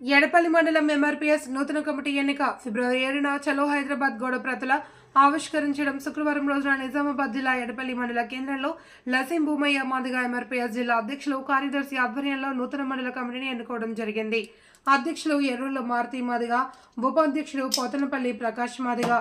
ఎడపల్లి మండలం ఎంఆర్పీఎస్ నూతన కమిటీ ఎన్నిక. ఫిబ్రవరి ఏడున చలో హైదరాబాద్ గోడ ప్రతుల ఆవిష్కరించడం శుక్రవారం రోజున నిజామాబాద్ జిల్లా ఎడపల్లి మండల కేంద్రంలో లసీం భూమయ్య మాదిగా ఎంఆర్పీఎస్ జిల్లా అధ్యక్షులు కార్యదర్శి ఆధ్వర్యంలో నూతన మండల కమిటీని ఎన్నుకోవడం జరిగింది. అధ్యక్షులు ఎర్రుల మారుతి మాదిగా ఉపాధ్యక్షుడు పోతనపల్లి ప్రకాష్ మాదిగా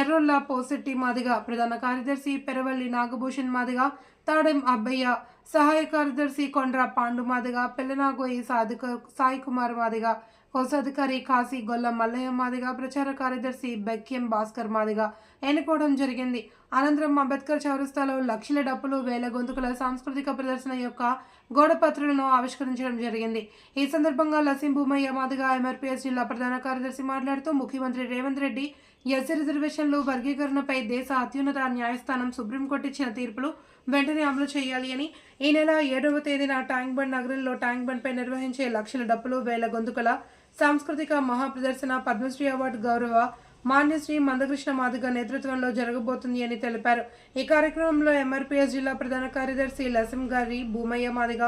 ఎర్రోళ్ళ పోసెట్టి మాదిగా ప్రధాన కార్యదర్శి పెరవల్లి నాగభూషణ్ మాదిగా తాడెం అబ్బయ్య సహాయ కార్యదర్శి కొండ్ర పాండు మాదిగా పిల్లనాగోయి సాధు సాయి కుమార్ మాదిగా కోశాధికారి కాశీ గొల్ల మల్లయ్య మాదిగా ప్రచార కార్యదర్శి బెక్యం భాస్కర్ మాదిగా ఎన్నుకోవడం జరిగింది. అనంతరం అంబేద్కర్ చౌరస్తాలో లక్షల డప్పులు వేల గొంతుకుల సాంస్కృతిక ప్రదర్శన యొక్క గోడపత్రులను ఆవిష్కరించడం జరిగింది. ఈ సందర్భంగా లసింభూమయ్య మాదిగా ఎంఆర్పీఎస్ జిల్లా ప్రధాన కార్యదర్శి మాట్లాడుతూ ముఖ్యమంత్రి రేవంత్ రెడ్డి ఎస్సీ రిజర్వేషన్లు వర్గీకరణపై దేశ అత్యున్నత న్యాయస్థానం సుప్రీంకోర్టు ఇచ్చిన తీర్పులు వెంటనే అమలు చేయాలి అని ఈ నెల ఏడవ తేదీన ట్యాంక్ బండ్ నగరంలో ట్యాంక్ బండ్పై నిర్వహించే లక్షల డప్పులు వేల గొంతుకల సాంస్కృతిక మహాప్రదర్శన పద్మశ్రీ అవార్డు గౌరవ మాన్యశ్రీ మందకృష్ణ మాదిగ నేతృత్వంలో జరగబోతుంది అని తెలిపారు. ఈ కార్యక్రమంలో ఎంఆర్పీఎస్ జిల్లా ప్రధాన కార్యదర్శి లసిం గారి భూమయ్య మాదిగ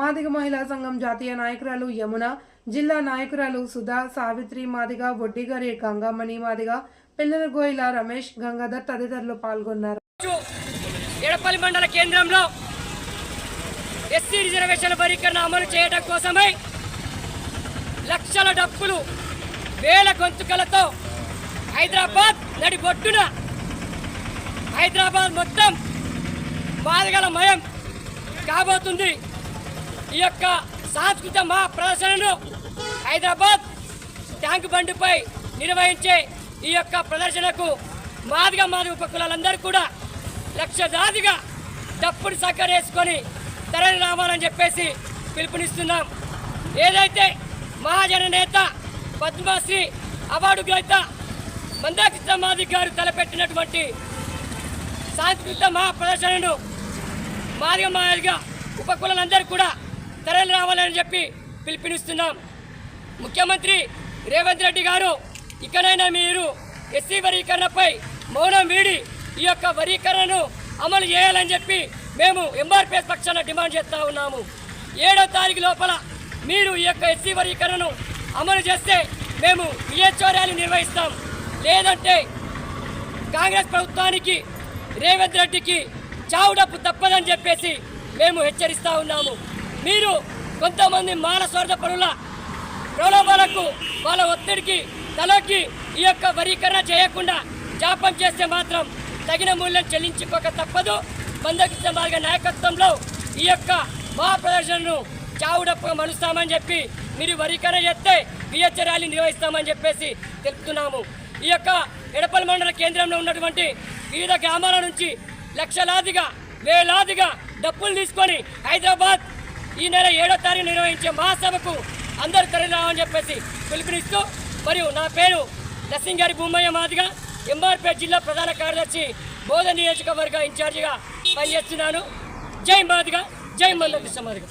మాదిగ మహిళా సంఘం జాతీయ నాయకురాలు యమున జిల్లా నాయకురాలు సుధా సావిత్రి మాదిగ వడ్డీగారి గంగామణి మాదిగ పిల్లల గోయిల రమేష్ గంగాధర్ తదితరులు పాల్గొన్నారు. ఎడపల్లి మండల కేంద్రంలో ఎస్సీ రిజర్వేషన్ వర్గీకరణ అమలు చేయడం కోసమై లక్షల డప్పులు వేల గొంతుకలతో హైదరాబాద్ నడిబొట్టున హైదరాబాద్ మొత్తం బాధగల మయం కాబోతుంది. ఈ యొక్క సాంస్కృతిక మా ప్రదర్శనను హైదరాబాద్ ట్యాంక్ బండిపై నిర్వహించే ఈ యొక్క ప్రదర్శనకు మాదిగా మాది ఉపకులాలందరూ కూడా లక్షదాదిగా డప్పుడు సక్కరేసుకొని తరలి రావాలని చెప్పేసి పిలుపునిస్తున్నాం. ఏదైతే మహాజన నేత పద్మశ్రీ అవార్డు గ్రహీత మందాకృష్ణ మాదిగ గారు తలపెట్టినటువంటి సాంస్కృతిక మహా ప్రదర్శనను మాదిగ మాదిగా ఉపకులందరూ కూడా తరలి రావాలని చెప్పి పిలుపునిస్తున్నాం. ముఖ్యమంత్రి రేవంత్ రెడ్డి గారు ఇకనైనా మీరు ఎస్సీ వర్గీకరణపై మౌనం వీడి ఈ యొక్క వర్గీకరణను అమలు చేయాలని చెప్పి మేము ఎంఆర్పిఎస్ పక్షాన డిమాండ్ చేస్తూ ఉన్నాము. ఏడో తారీఖు లోపల మీరు ఈ యొక్క ఎస్సీ వర్గీకరణను అమలు చేస్తే మేము విజయోత్సవ నిర్వహిస్తాం. లేదంటే కాంగ్రెస్ ప్రభుత్వానికి రేవంత్ రెడ్డికి చావుడప్పు తప్పదని చెప్పేసి మేము హెచ్చరిస్తా ఉన్నాము. మీరు కొంతమంది మాల స్వార్థ పనుల ప్రలోభాలకు వాళ్ళ ఒత్తిడికి తలకి ఈ యొక్క వరీకరణ చేయకుండా జాపం చేస్తే మాత్రం తగిన మూల్యం చెల్లించుకోక తప్పదు. మందకృష్ణ మార్గ నాయకత్వంలో ఈ యొక్క మహాప్రదర్శనను చావుడప్పుగా మలుస్తామని చెప్పి మీరు వరికర చేస్తే విహెచ్ ర్యాలీ నిర్వహిస్తామని చెప్పేసి తెలుపుతున్నాము. ఈ యొక్క ఎడపల్లి మండల కేంద్రంలో ఉన్నటువంటి వివిధ గ్రామాల నుంచి లక్షలాదిగా వేలాదిగా డబ్బులు తీసుకొని హైదరాబాద్ ఈ నెల ఏడో తారీఖు నిర్వహించే మహాసభకు అందరూ తరలిరావని చెప్పేసి పిలుపునిస్తూ మరియు నా పేరు నర్సింగారి భూమయ్య మాదిగా ఎంఆర్పేట జిల్లా ప్రధాన కార్యదర్శి బోధ నియోజకవర్గ ఇన్ఛార్జిగా పనిచేస్తున్నాను. జై మాదిగా జై మల్లకృష్ణ మాదిగా